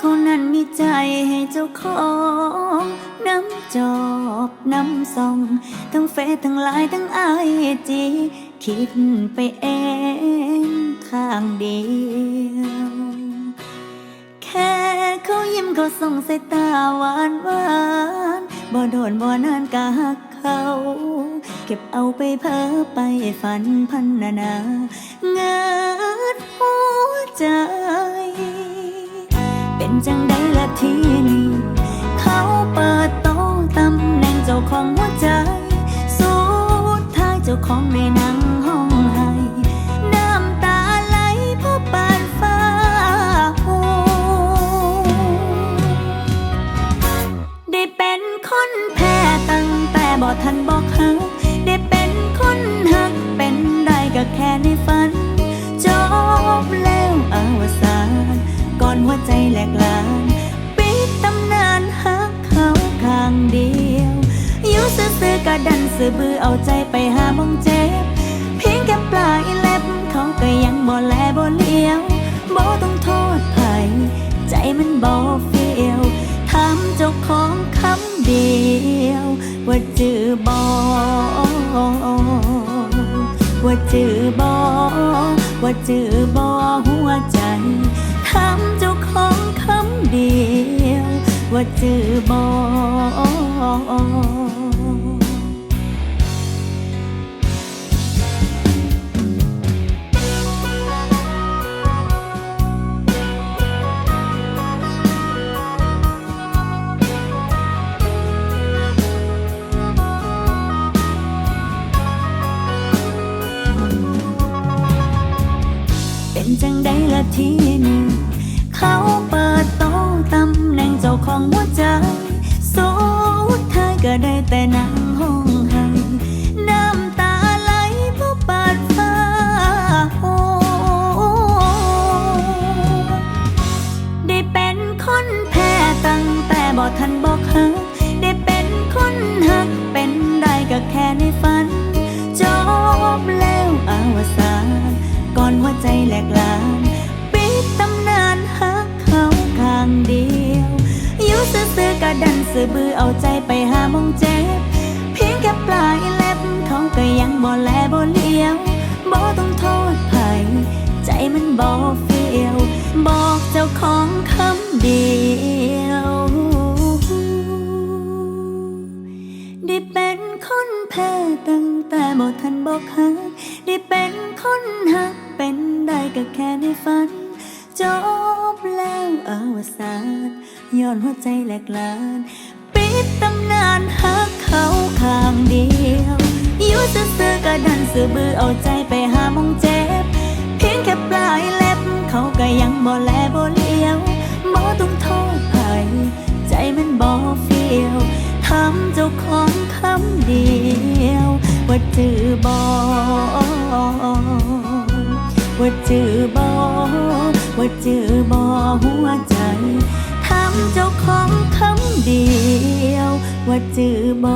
เขานั้นมีใจให้เจ้าของน้ำจอบน้ำซอง ทั้งเฟซทั้งไลน์ทั้งไอจีคิดไปเองข้างเดียวแค่เขายิ้มเขาส่งสายตาหวานหวานบ่โดนบ่นานกะหักเขาเก็บเอาไปเพ้อไปฝันพันนานาเงิดหัวใจ จังได้ละทีนี้เขาเปิดโตะตำแหน่งเจ้าของหัวใจ สุดท้ายเจ้าของในหนังห้อง กลานปิดตำนานหักเขาข้างเดียวอยู่ซื่อๆก็ดันซื่อบือเอาใจไปหามองเจ็บเพียงแค่ปลายเล็บเขาก็ยังบ่แลบ่เลี้ยวบ่ต้องโทษไผใจมันบ่เฟียวถามเจ้าของคำเดียว ว่าจือบ่ว่าจือบ่ว่าจือบ่หัวใจ ถามเจ้าของคำเดียว ว่าจือบ่เป็นจังได้ละทีนี้ เขาเปิดโตะตำแหน่งเจ้าของหัวใจสุดท้ายก็ได้แต่นั่งห้องไห้น้ำตาไหลเพราะปาดฟ้าโหได้เป็นคนแพ้ตั้งแต่บ่ทันบอกหักได้เป็นคนหักเป็นได้ก็แค่ในฝัน จบแล้วอาวสานก่อนหัวใจแหลกลา ซื่อบือเอาใจไปหามองเจ็บ เพียงแค่ปลายเล็บเขาก็ยังบ่แลบ่เลี้ยวบ่ต้องโทษไผใจมันบ่เฟียวบอกเจ้าของคำเดียว ได้เป็นคนแพ้ตั้งแต่บ่ทันบอกหักได้เป็นคนหักเป็นได้ก็แค่ในฝัน จบแล้วอวสาน ย้อนหัวใจแหลกลานปิดตำนานหักเขาข้างเดียวอยู่ซื่อๆก็ดันซื่อบือเอาใจไปหามองเจ็บ เพียงแค่ปลายเล็บ เขาก็ยังบ่แลบ่เลี้ยวบ่ต้องโทษไผใจมันบ่เฟียวถามเจ้าของคำเดียว ว่าจือบ่ว่าจือบ่ว่าจือบ่หัวใจ จือบ่